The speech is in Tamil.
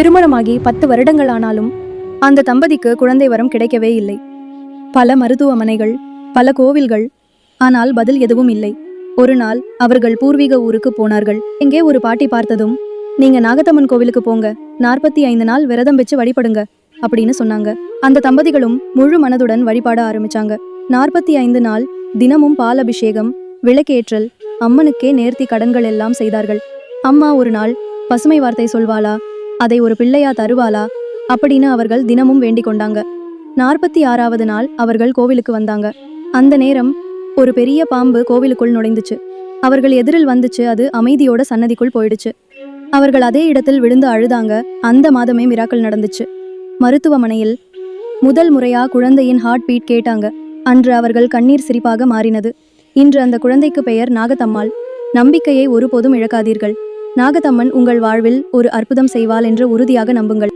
திருமணமாகி பத்து வருடங்கள் ஆனாலும் அந்த தம்பதிக்கு குழந்தை வரம் கிடைக்கவே இல்லை. பல மருத்துவமனைகள் பல கோவில்கள் ஆனால் பதில் எதுவும் இல்லை. ஒரு நாள் அவர்கள் பூர்வீக ஊருக்கு போனார்கள். எங்கே ஒரு பாட்டி பார்த்ததும் நீங்க நாகத்தம்மன் கோவிலுக்கு போங்க. நாற்பத்தி ஐந்து நாள் விரதம் வச்சு வழிபடுங்க அப்படின்னு சொன்னாங்க. அந்த தம்பதிகளும் முழு மனதுடன் வழிபாட ஆரம்பிச்சாங்க. நாற்பத்தி ஐந்து நாள் தினமும் பால் அபிஷேகம் விளக்கேற்றல் அம்மனுக்கே நேர்த்தி கடன்கள் எல்லாம் செய்தார்கள். அம்மா ஒரு நாள் பசுமை வார்த்தை சொல்வாளா? அதை ஒரு பிள்ளையா தருவாளா? அப்படின்னு அவர்கள் தினமும் வேண்டிக் கொண்டாங்க. நாற்பத்தி ஆறாவது நாள் அவர்கள் கோவிலுக்கு வந்தாங்க. அந்த நேரம் ஒரு பெரிய பாம்பு கோவிலுக்குள் நுழைந்துச்சு. அவர்கள் எதிரில் வந்துச்சு அது அமைதியோட சன்னதிக்குள் போயிடுச்சு. அவர்கள் அதே இடத்தில் விழுந்து அழுதாங்க அந்த மாதமே மிராக்கள் நடந்துச்சு. மருத்துவமனையில் முதல் முறையா குழந்தையின் ஹார்ட் பீட் கேட்டாங்க. அன்று அவர்கள் கண்ணீர் சிரிப்பாக மாறினது. இன்று அந்த குழந்தைக்கு பெயர் நாகத்தம்மாள். நம்பிக்கையை ஒருபோதும் இழக்காதீர்கள். நாகதம்மன் உங்கள் வாழ்வில் ஒரு அற்புதம் செய்வாள் என்று உறுதியாக நம்புங்கள்.